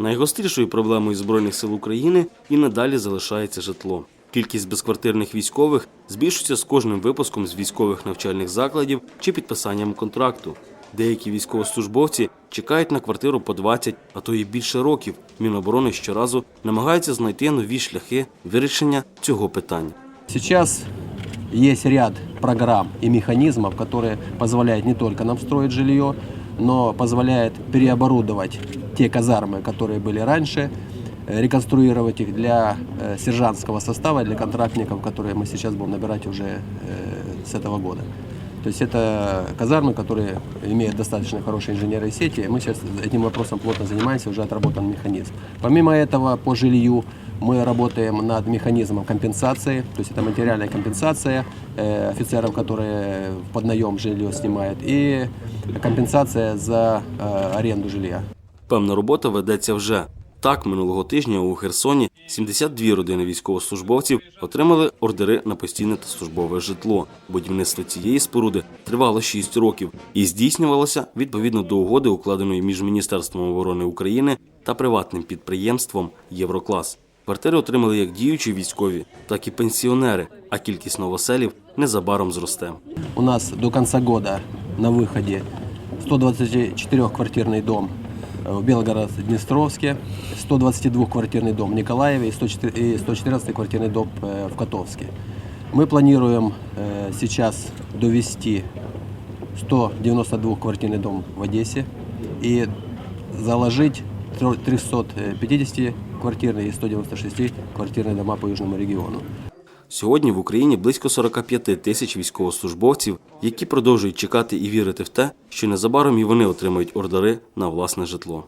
Найгострішою проблемою Збройних сил України і надалі залишається житло. Кількість безквартирних військових збільшується з кожним випуском з військових навчальних закладів чи підписанням контракту. Деякі військовослужбовці чекають на квартиру по 20, а то і більше років. Міноборони щоразу намагається знайти нові шляхи вирішення цього питання. Сейчас есть ряд программ и механизмов, которые позволяют не только нам строить жилье, но позволяет переоборудовать те казармы, которые были раньше, э, реконструировать их для э, сержантского состава, для контрактников, которые мы сейчас будем набирать уже э, с этого года. То есть это казармы, которые имеют достаточно хорошие инженерные сети. Мы сейчас этим вопросом плотно занимаемся, уже отработан механизм. Помимо этого, по жилью мы работаем над механизмом компенсации, то есть это материальная компенсация э, офицеров, которые под наем жилье снимают, и компенсация за э, аренду жилья. Певна робота ведеться вже. Так, минулого тижня у Херсоні 72 родини військовослужбовців отримали ордери на постійне та службове житло. Будівництво цієї споруди тривало 6 років і здійснювалося відповідно до угоди, укладеної між Міністерством оборони України та приватним підприємством Євроклас. Квартири отримали як діючі військові, так і пенсіонери, а кількість новоселів незабаром зросте. У нас до конца года на выходе 124-квартирный дом э, в Белгород-Днестровске, 122-квартирный дом в Николаеве и 114-квартирный дом э, в Котовске. Мы планируем э, сейчас довести 192-квартирный дом в Одессе и заложить 350-квартирные и 196-квартирные дома по Южному региону. Сьогодні в Україні близько 45 тисяч військовослужбовців, які продовжують чекати і вірити в те, що незабаром і вони отримають ордери на власне житло.